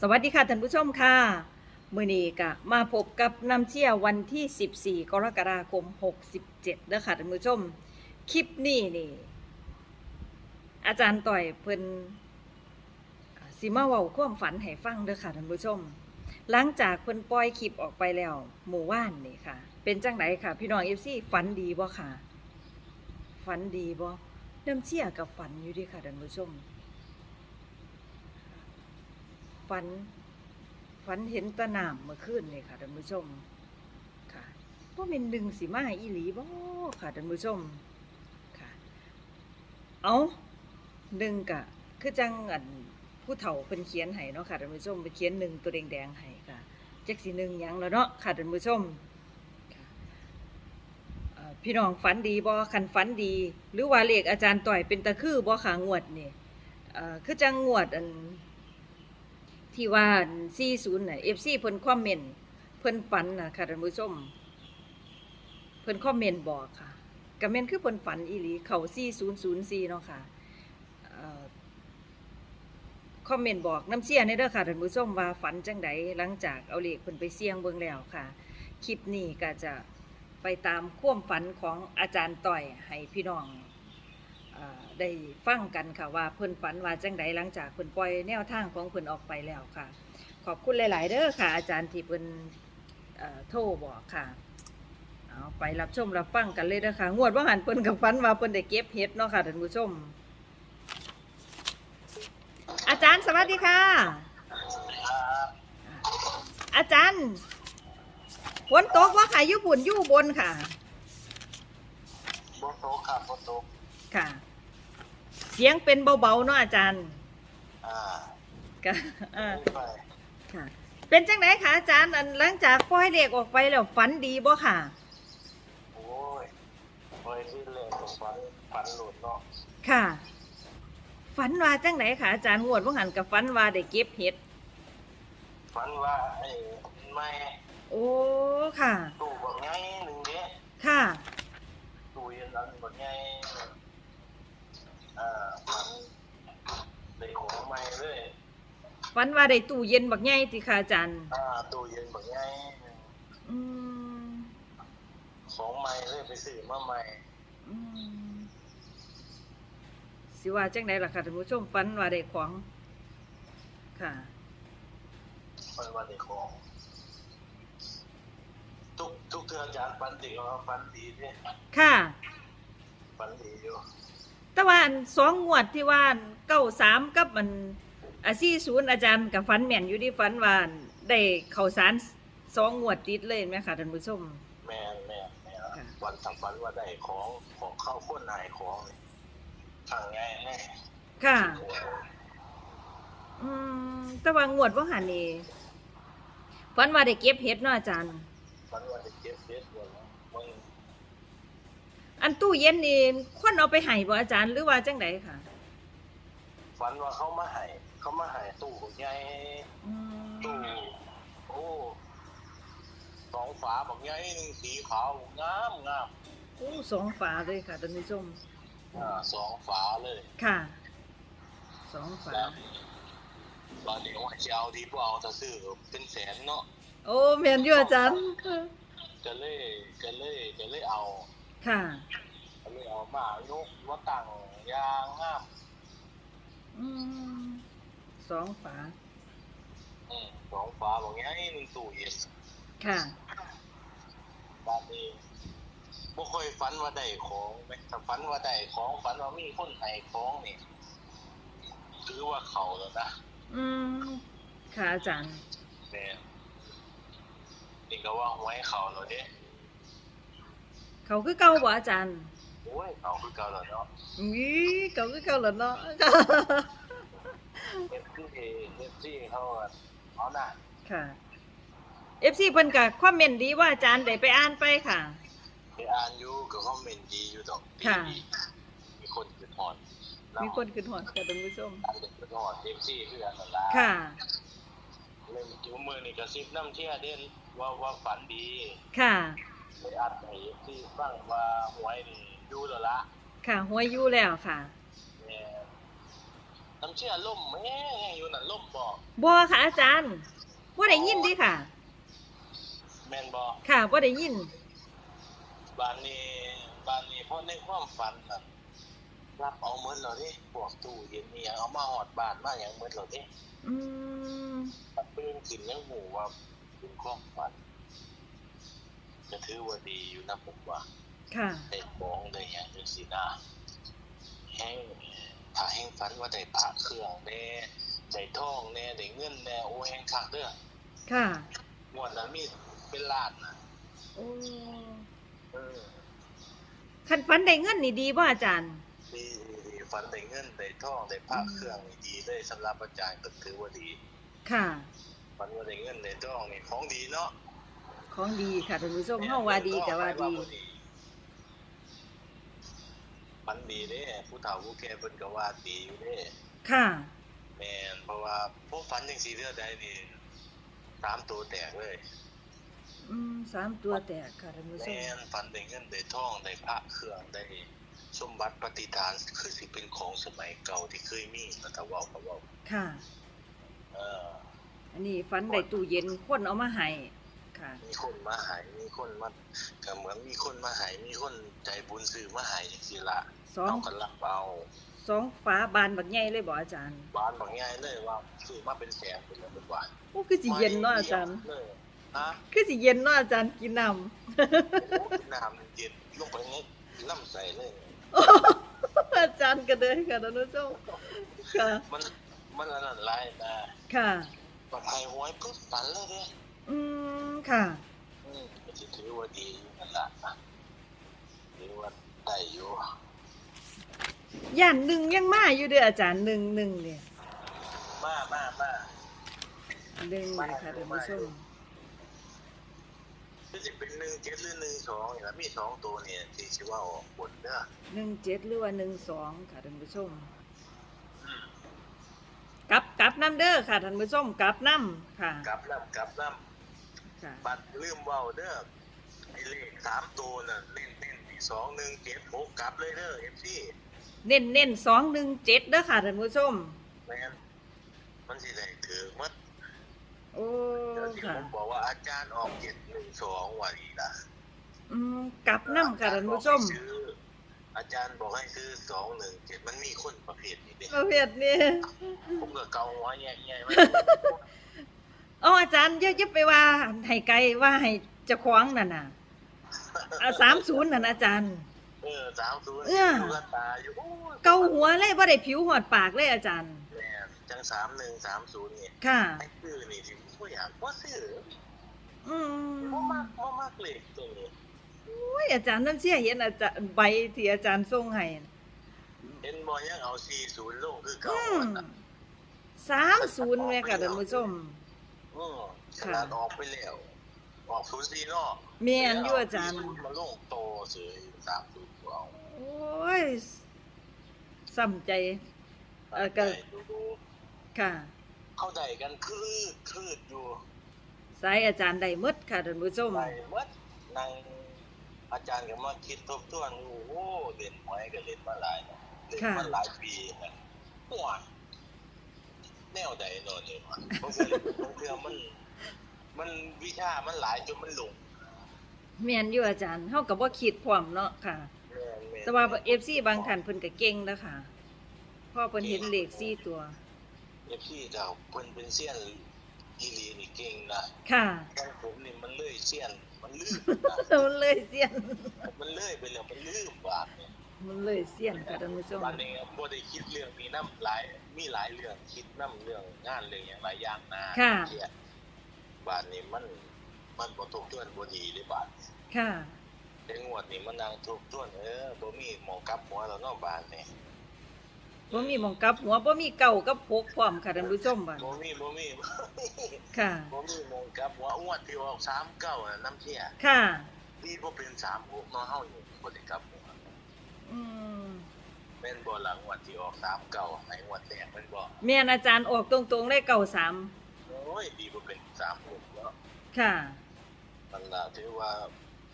สวัสดีค่ะท่านผู้ชมค่ะมือนี้ก็มาพบกับน้ำเชี่ยวันที่ 14 กรกฎาคม 67เด้อค่ะท่านผู้ชม คลิปนี้นี่ อาจารย์ต่อยเพิ่นสิมาเว้าความฝันให้ฟังเด้อค่ะท่านผู้ชม หลังจากเพิ่นปล่อยคลิปออกไปแล้วหมู่ว่านนี่ค่ะ เป็นจังไดค่ะ พี่น้อง FC ฝันดีบ่ค่ะ ฝันดีบ่น้ำเชี่ยกับฝันอยู่ดีค่ะท่านผู้ชม ฝันฝันเห็นตะนามเมื่อคืนนี่ค่ะท่านผู้ชมค่ะว่าเป็นดึงสีมาอีหลีบ่ค่ะท่านผู้ชมค่ะ เอาดึงกะคือจังอันผู้เฒ่าเป็นเขียนให้เนาะค่ะท่านผู้ชมเป็นเขียนหนึ่งตัวแดงๆให้ค่ะแจักสีหนึ่งยังแล้วเนาะค่ะท่านผู้ชมพี่น้องฝันดีบ่คันฝันดี หรือว่าเลขอาจารย์ต่อยเป็นตะคือบ่ขางวดนี่คือจังงวดอัน ที่ว่า40น่ะ FC เพิ่นคอมเมนต์เพิ่นฝันน่ะค่ะท่านผู้ชมเพิ่นคอมเมนต์บอกค่ะก็แม่นคือเพิ่นฝันอีหลีเข้า4004เนาะค่ะเอ่อคอมเมนต์บอกน้ำเสียในเด้อค่ะท่านผู้ชมว่าฝันจังใดหลังจากเอาเลขเพิ่นไปเสี่ยงเบิ่งแล้วค่ะ คลิปนี้ก็จะไปตามความฝันของอาจารย์ต่อยให้พี่น้อง ได้ฟังกันค่ะว่าเพิ่นฝันว่าจังใดหลังจากเพิ่นปล่อยแนวทางของเพิ่นออกไปแล้วค่ะ ขอบคุณหลาย ๆ เด้อค่ะ อาจารย์ที่เพิ่นท่อโทรบอกค่ะเอาไปรับชมรับฟังกันเลยเด้อค่ะงวดว่าหันเพิ่นกับฝันว่าเพิ่นได้เก็บเห็ดเนาะค่ะท่านผู้ชม อาจารย์สวัสดีค่ะ อาจารย์ฝนตกว่าค่ะยู่ปุ่นยู่บนค่ะบนโต๊ะครับบนโต๊ะ ค่ะ เสียงเป็นเบาๆเนาะอาจารย์อ่าก็เออไปค่ะ เป็นจังไหนคะอาจารย์อันหลังจากปล่อยเลขออกไปแล้วฝันดีบ่ค่ะ โอ้ยเฮ้ยที่เล่นของฟันฟันหลุดเนาะค่ะ ฝันว่าจังไหนคะอาจารย์งวดว่าหันกับฝันว่าได้เก็บเห็ด ฟันว่าไอ้ไม่โอ้ค่ะ ตู้บางไงหนึ่งเนี้ยค่ะตู้เย็นนั้นบางไง อ่าฟันได้ของใหม่เลยฝันว่าได้ตู้เย็นบักใหญ่ติค่ะอาจารย์อ่าตู้เย็นบางไงอืมของใหม่เลยไปซื้อมาใหม่อืมสิว่าจังไหนล่ะค่ะท่านผู้ชมฝันว่าได้ของ ค่ะฟันว่าได้ของ ทุกทุกเทืออาจารย์ฟันดีว่าฟันดีเนี่ยค่ะฟันดีอยู่ แต่ว่าอันสองงวดที่ว่าเก้าสามกับมันอาซี่ศูนย์อาจารย์กับฝันแม่นอยู่ที่ฝันว่าได้เข่าสารสองงวดติดเลยไหมคะท่านผู้ชม แม่นแม่นแม่นค่ะ วันทำฟันว่าได้ของของเข้าค้นหายของนี่ทางไงแน่ค่ะ อืมแต่ว่างวดว่าหันนี่ฝันว่าได้เก็บเห็ดเนาะอาจารย์ฟันว่าได้เก็บเก็บเงินมึง อันตู้เย็นนี่คนเอาไปให้บ่อาจารย์หรือว่าจังไดค่ะฟันว่าเขามาใหายเขามาใหายตู้ใหญ่อืมตู้โอ้สองฝาบอกใหญ่หนึ่งสีขาวงามงามโอ้สองฝาเลยค่ะท่านผู้ชมอ่าสองฝาเลยค่ะสองฝา แล้วตอนนี้ว่าจะเอาดีกว่าเอาจะซื้อเป็นแสนเนาะ โอ้แม่นอยู่อาจารย์ ก็เลยก็เลยก็เลยเอา ค่ะ ก็เลยเอามายกมาตั้งอยางงามอืมสองฝา อืมสองฝาบอกงี้หนึ่งตู้เย็นค่ะ บ้านนี้บ่ค่อยฝันว่าได้ของไหมถ้าฝันว่าได้ของฝันว่ามีคนให้ของนี่ถือว่าเขาแล้วนะอืม ค่ะอาจารย์แม่นี่ก็ว่าหวยเขาแล้วเด้ เขาคือเก่าบ่อาจารย์โอ้ยเขาคือเก่าแล้วเนาะนี่เขาคือเก่าแล้วเนาะเอฟซีเอฟซีเขาอะเอาหน้าค่ะ FC เพิ่นก็คอมเมนต์ดีว่าอาจารย์ได้ไปอ่านไปค่ะไปอ่านอยู่ก็คอมเมนต์ดีอยู่ดอกดีค่ะดีมีคนขึ้นฮอดมีคนขึ้นหอดค่ะท่านผู้ชมอันเด็กขึ้นฮอดเอฟซีคือกันนั่นล่ะค่ะเล่นจิ้วมือนี่กระซิบน้ำเที่ยเด่นว่าว่าฝันดี ค่ะ ไปอัดให้ที่ฟังว่าหวยนี่ดูแล้วละค่ะหัวอยู่แล้วค่ะแหม่น้ำเชื่อล่มแม่งอยู่นั่นล่มบอกบ่ค่ะอาจารย์บ่ได้ยินเดิค่ะ แม่นบ่ค่ะบ่ได้ยินบ้านนี้บ้านนี้เพราะในความฝันน่ะรับเอาเหมือนเราดิพวกตู้เย็นนี่ยังเอามาหอดบ้านมาอย่างเหมือนเราดิอืมตัดปืนขึ้นยังหูว่าเป็นความฝัน จะถือว่าดีอยู่นะผมว่าค่ะได้ของได้หยังจังซี่นะแห้งถ้าแห้งฝันว่าได้พระเครื่องแน่ได้ทองแน่ได้เงินแน่โอ้แห้งคักเด้อค่ะงวดนั้นมีเป็นล้านน่ะโอ้เออคันฝันได้เงินนี่ดีบ่อาจารย์ดีดีฝันได้เงินได้ทองได้พระเครื่องนี่ดีเลยสำหรับอาจารย์ก็ถือว่าดี ค่ะฝันว่าได้เงินได้ทองนี่ของดีเนาะ ของดีค่ะท่านผู้ชมเฮาว่าดีแต่ว่าดี มันดีเด้ผู้เฒ่าผู้แก่เพิ่นก็ว่าดีอยู่เด้ค่ะแม่นเพราะว่าพวกฝันจังซี่เด้อได้นี่สามตัวแตกเลยอืมสามตัวแตกค่ะท่านผู้ชมแม่นฝันได้เงินได้ทองได้พระเครื่องได้สมบัติปฏิฐานคือสิเป็นของสมัยเก่าที่เคยมีนะถ้าเว้าก็เว้าค่ะ เอออันนี้ฝันได้ตู้เย็นคนเอามาให้ค่ะ มีคนมาหายมีคนมาก็เหมือนมีคนมาหายมีคนใจบุญซื้อมาหายจังซี่ล่ะสองเอากันรับเอาสองฝาบานบักใหญ่เลยบ่อาจารย์บ้านบางง่ายเลยว่าซื้อมาเป็นแสนเป็นละเป็นบาทโอ้คือสิเย็นเนาะอาจารย์เลยฮะคือสิเย็นเนาะอาจารย์กินน้ำน้ำเย็นลงไปนี่น้ำใสเลยอาจารย์ก็เด้อค่ะท่านผู้ชมค่ะมันมันอันนั้นไรนะค่ะปัดไทยหวยปุ๊บตันเลยเด้ อืมค่ะ อืมก็สิถือว่าดีอยู่นั่นล่ะถือว่าได้อยู่ย่านหนึ่งยังมาอยู่เด้ออาจารย์หนึ่งหนึ่งเนี่ยมามามาหนึ่งเลยค่ะท่านผู้ชมคือสิเป็นหนึ่งเจ็ดหรือหนึ่งสองอย่างมีสองตัวเนี่ยที่ชื่อว่าออกบนเด้อหนึ่งเจ็ดหรือว่าหนึ่งสองค่ะท่านผู้ชมอืมกลับกลับน้ำเด้อค่ะท่านผู้ชมกลับน้ำค่ะ กลับน้ำกลับน้ำค่ะ บัตรลืมเว้าเด้อไอ้เลขสามตัวน่ะเล่นเล่นที่สองหนึ่งเจ็ดหกกลับเลยเด้อเอฟซีเน้นเน้นสองหนึ่งเจ็ดเด้อค่ะท่านผู้ชมแม่นมันสิได้ถือมัดโอ้เดี๋ยวที่ผค่ะมบอกว่าอาจารย์ออกเจ็ดหนึ่งสองวันนี้ล่ะอืมกลับน้ำค่ะท่านผู้ชมอาจารย์บอกให้ซื้ออาจารย์บอกให้ซื้อสองหนึ่งเจ็ดมันมีคนประเภทนี้เด้ประเภทนี้ผมก็เกาหัวแย่ๆไว้เอาอาจารย์อย่าอย่าไปว่าให้ไกลว่าให้เจ้าของนั่นน่ะสามศูนย์นั่นอาจารย์ เออสามศูนย์เออ ลูกตาอยู่โอ้ยเกาหัวเลยบ่ได้ผิวหอดปากเลยอาจารย์ แม่นจังสามหนึ่งสามศูนย์เนี่ยค่ะ ไอ้ซื้อนี่ที่ผมอยากว่าซื้ออืมว่ามากว่ามากเลยตัวนี้โอ้ยอาจารย์นั่นเสียเห็นอาจารย์ใบที่อาจารย์ส่งให้เห็นบอยังเอาสี่ศูนย์ลงคือเก่าอืมอะนะสามศูนย์แม่ค่ะท่านผู้ชม อืมขค่ะนาดออกไปแล้ว ออกศูนย์สี่นอกแม่นอยู่อาจารย์มาลงโตเสยสามศูนย์เอาโอ้ยซ้ำใจเออก็ดูดูค่ะ เข้าใจกันคืดคืดอยู่สายอาจารย์ได้หมดค่ะท่านผู้ชมไปเมื่อนางอาจารย์ก็มาคิดทบทวนโอ้โหเล่นหวยก็เล่นมาหลายเนาะเล่นมาหลายปีนะห่วย แนวใดเนอนเนี่ยวะบางทีบางทีมัน มันวิชามันหลายจนมันหลงแม่นอยู่อาจารย์เฮาก็บ่คิดพร้อมเนาะค่ะแต่ว่า FC บางท่านเพิ่นก็เก่งแล้วค่ะพอเพิ่นเห็นเลข4ตัว เอฟซีเจ้าเพิ่นเป็นเซียนอีหลีนี่เก่งนะค่ะแต่ผมนี่มันเลื่อยเซียนมันลืมนะ มันเลยเสียน มันเลื่อยไปแล้วมันลืมบาดเนี่ย มันเลยเสียนค่ะท่านผู้ชมวันนี้บ่ได้คิดเรื่องมีน้ำหลายมีหลายเรื่องคิดน้ำเรื่องงานเรื่องอย่างหลายอย่างนะค่ะเครียดบาดนี้มันมันบ่ทบทวนบ่ดีเลยบาดค่ะแต่งวดนี้มันนางทบทวนเออบ่มีหมองกลับหัวแล้วเนาะบาดนี่บ่มีหมองกลับหัวบ่มีเก่ากับพกพร้อมค่ะท่านผู้ชมบัดบ่มีบ่มีค่ะบ่มีหมองกลับหัวงวดที่ออก39น่ะน้ำเที่ยค่ะดีบ่เป็น36เนาะเฮานี่บ่ได้กลับหัว อืมแม่นบ่หลังวันที่ออกสามเก่าในวันแรกแม่นบ่แม่นอาจารย์ออกตรงๆเลยเก่าสามโอ้ยดีกว่าเป็นสามหกแล้วค่ะ มันล่ะถือว่า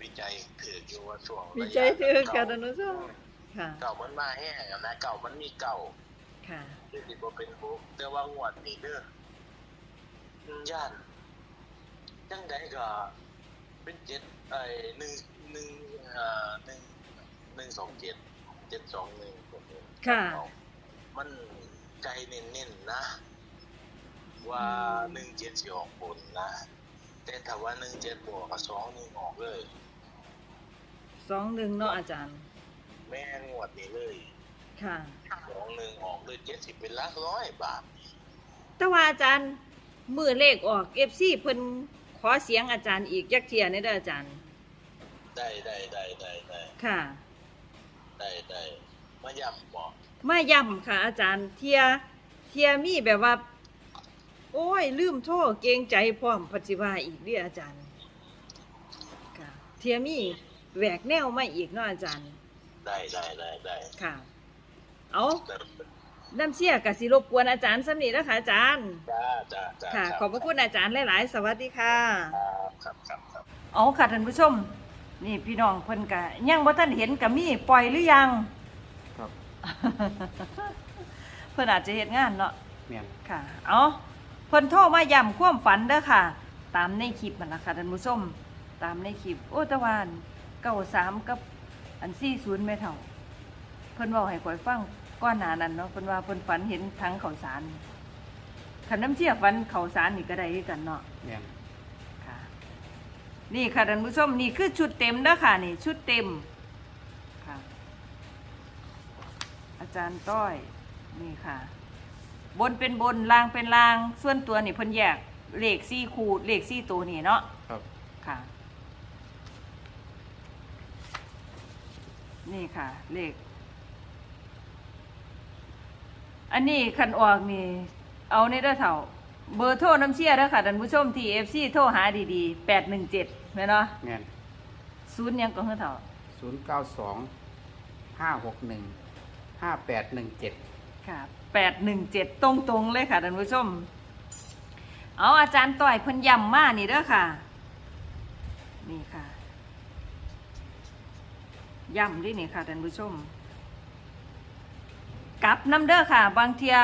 วิจัยถืออยู่ว่าช่วงมีใจถือค่ะท่านผู้ชม ค่ะ เก่ามันมาแห้งอะนะเก่ามันมีเก่า ค่ะ คือดีกว่าเป็นหกแต่ว่างวดนี้เด้อย่านจังใดก็เป็นเจ็ดไอ้หนึ่งหนึ่งอ่าหนึ่ง หนึ่งสองเจ็ดเจ็ดสองหนึ่งพวกนี้ค่ะ มันใจเน้นๆนะ ว่าหนึ่งเจ็ดสิออกบนนะแต่ถ้าว่าหนึ่งเจ็ดบวกกับสองหนึ่งออกเลยสองหนึ่งเนาะอาจารย์ แม่งวดนี้เลย ค่ะสองหนึ่งออกเลยเจ็ดสิบเป็นหลักร้อยบาทแต่ว่าอาจารย์มือเลขออกเอฟซีเพิ่นขอเสียงอาจารย์อีกจักเทียในเด้ออาจารย์ ได้ได้ได้ได้ได้ค่ะ ได้ได้มาย้ำบอกมาย้ำค่ะ อาจารย์เทียเทียมีแบบว่า โอ้ย ลืมโทษเกรงใจพร้อมปัจจิวาอีกเด้ออาจารย์ค่ะเทียมีแหวกแนวมาอีกเนาะอาจารย์ ได้ได้ได้ได้ค่ะ เอาแต่น้ำเชี่ยกสิรบกวนอาจารย์สำนีแล้วค่ะอาจารย์จ้าจ้าจ้าค่ะ ขอบพระคุณอาจารย์หลาย ๆ สวัสดีค่ะ ครับครับครับเอาค่ะท่านผู้ชม นี่พี่น้องเพิ่นกะยังบ่ทันเห็นกะมีปล่อยหรือยัง ครับเพิ่นอาจจะเฮ็ดงานเนาะแม่นค่ะ เอาเพิ่นโทรมาย้ำความฝันเด้อค่ะ ตามในคลิปมันล่ะค่ะท่านผู้ชมตามในคลิปโอ้แตะวาอัน93กับอัน40แม่เฒ่า เพิ่นเว้าให้ข่อยฟังก่อนหน้านั้นเนาะเพิ่นว่าเพิ่นฝันเห็นถังข้าวสารคันน้ำเชี่ยฝันข้าวสารนี่ก็ได้คือกันเนาะแม่นค่ะ นี่ค่ะท่านผู้ชมนี่คือชุดเต็มแล้วค่ะนี่ชุดเต็มค่ะอาจารย์ต้อยนี่ค่ะ บนเป็นบนล่างเป็นล่าง ส่วนตัวนี่เพิ่นแยกเลขซี่คูเลขซี่ตัวนี่เนาะครับค่ะนี่ค่ะเลข อันนี้คันออกนี่ เอาในเด้อเถ่า เบอร์โทรน้ำเชี่ยเด้อค่ะท่านผู้ชมที่เอฟซีโทรหาดีๆแปดหนึ่งเจ็ดแม่นเนาะแม่นศูนย์หยังก็เฮือเถ่าศูนย์เก้าสองห้าหกหนึ่งห้าแปดหนึ่งเจ็ดค่ะแปดหนึ่งเจ็ดตรงๆ เลยค่ะท่านผู้ชม เอาอาจารย์ต่อยเพิ่นย้ำมานี่เด้อค่ะ นี่ค่ะย้ำด้วยนี่ค่ะท่านผู้ชม กลับน้ำเด้อค่ะ บางเทีย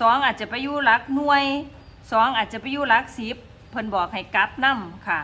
สองอาจจะไปอยู่หลักหน่วย สองอาจจะไปอยู่หลักสิบเพิ่นบอกให้กลับน้ำค่ะ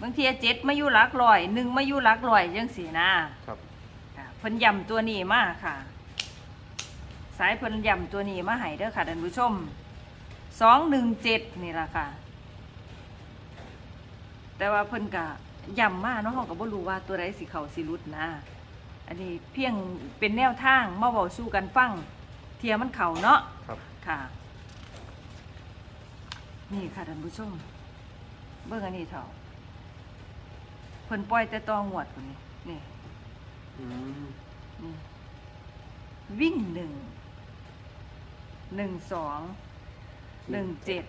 บางเทียเจ็ดมาอยู่หลักลอยหนึ่งมาอยู่หลักลอยจังสีนะครับค่ะเพิ่นย้ำตัวนี้มาค่ะ สายเพิ่นย้ำตัวนี้มาให้เด้อค่ะท่านผู้ชมสองหนึ่งเจ็ดนี่ล่ะค่ะ แต่ว่าเพิ่นกะย้ำมาเนาะเฮาก็บ่รู้ว่าตัวใดสิเข้าสิหลุดนะ อันนี้เพียงเป็นแนวทางมาเว้าสู่กันฟังเทียมันเข้าเนาะครับค่ะ นี่ค่ะท่านผู้ชม เบิ่งอันนี้เถอะเพิ่นปล่อยแต่ตองวดพุ่นนี่นี่อืมนี่ วิ่งหนึ่ง หนึ่งสอง หนึ่งเจ็ด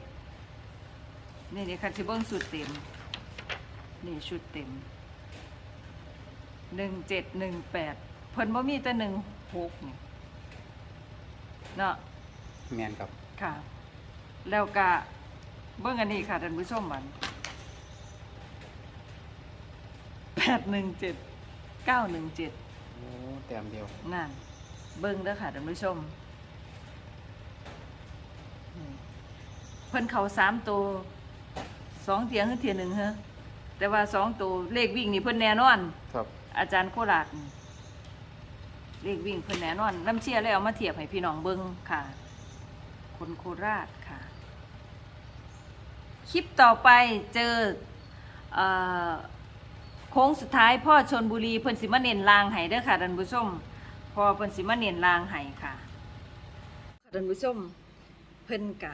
นี่นี่ค่ะที่เบิ้งสุดเต็ม นี่ชุดเต็ม หนึ่งเจ็ดหนึ่งแปด เพิ่นบ่มีแต่หนึ่งหกนี่เนาะแม่นครับ ค่ะ แล้วก็ เบิ้งอันนี้ค่ะท่านผู้ชมมันแปดหนึ่งเจ็ดเก้าหนึ่งเจ็ดโอ้แต้มเดียวนั่น เบิ้งเด้อค่ะท่านผู้ชมนี่เพิ่นเขาสามตัวสองเทียงคือเทียหนึ่งฮะแต่ว่าสองตัวเลขวิ่งนี่เพิ่นแน่นอน ครับ อาจารย์โคราชนี่เลขวิ่งเพิ่นแน่นอนน้ำเชี่ยแล้วเอามาเทียบให้พี่น้องเบิ้งค่ะ คนโคราชค่ะ คลิปต่อไปเจอเออโค้งสุดท้ายพ่อชนบุรีเพิ่นสิมาเน้นลางให้เด้อค่ะท่านผู้ชมพอเพิ่นสิมาเน้นลางให้ค่ะท่านผู้ชมเพิ่นกะ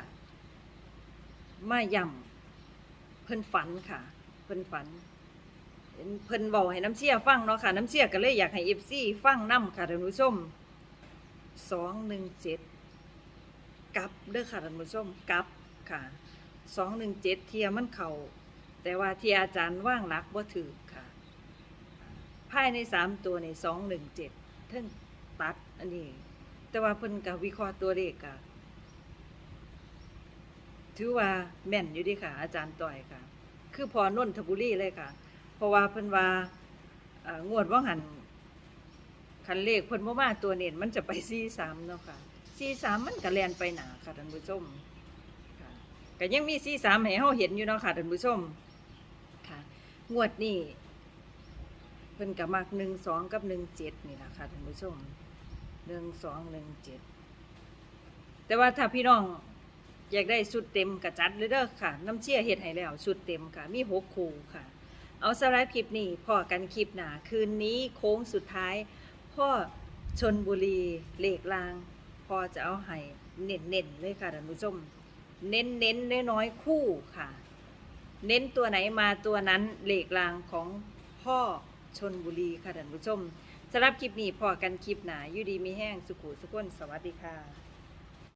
มาย่ำเพิ่นฝันค่ะ เพิ่นฝันเพิ่นบอกให้น้ำเชี่ยฟังเนาะค่ะ น้ำเชี่ยก็เลยอยากให้เอฟซีฟังนํค่ะท่านผู้ชมสองหนึ่งเจ็ดกลับเด้อค่ะท่านผู้ชมกลับค่ะ สองหนึ่งเจ็ดเทียมันเขาแต่ว่าที่อาจารย์ว่างรักว่าถือค่ะภายในสามตัวในสองหนึ่งเจ็ดเท่งตัดอันนี้ แต่ว่าเพิ่นกับวิเคราะห์ตัวเลขค่ะถือว่าแม่นอยู่ดีค่ะ อาจารย์ต่อยค่ะ คือพอนนทบุรีเลยค่ะ เพราะว่าเพิ่นว่างวดว่าหันคันเลขเพิ่นบ่มาตัวเน้นมันจะไป43เนาะค่ะ43มันก็แลนไปหนาค่ะท่านผู้ชม ก็ยังมีสี่สามให้เฮาเห็นอยู่เนาะค่ะท่านผู้ชมค่ะ งวดนี้เพิ่นก็มักหนึ่งสองกับหนึ่งเจ็ดนี่ล่ะค่ะท่านผู้ชมหนึ่งสองหนึ่งเจ็ดแต่ว่าถ้าพี่น้อง อยากได้ชุดเต็มกระจัดเลยเด้อค่ะ น้ำเชี่ยเฮ็ดให้แล้วชุดเต็มค่ะ มีหกคู่ค่ะ เอาสไลด์คลิปนี้พอกันคลิปหนาคืนนี้โค้งสุดท้าย พ่อชนบุรีเลขลาง พอจะเอาให้เน้นๆเลยค่ะท่านผู้ชม เน้นเน้นน้อยๆคู่ค่ะ เน้นตัวไหนมาตัวนั้นเหล็กลางของพ่อชนบุรีค่ะท่านผู้ชมสำหรับคลิปนี้พอกันคลิปหนาอยู่ดีมีแห้งสุขุสุขนสวัสดีค่ะ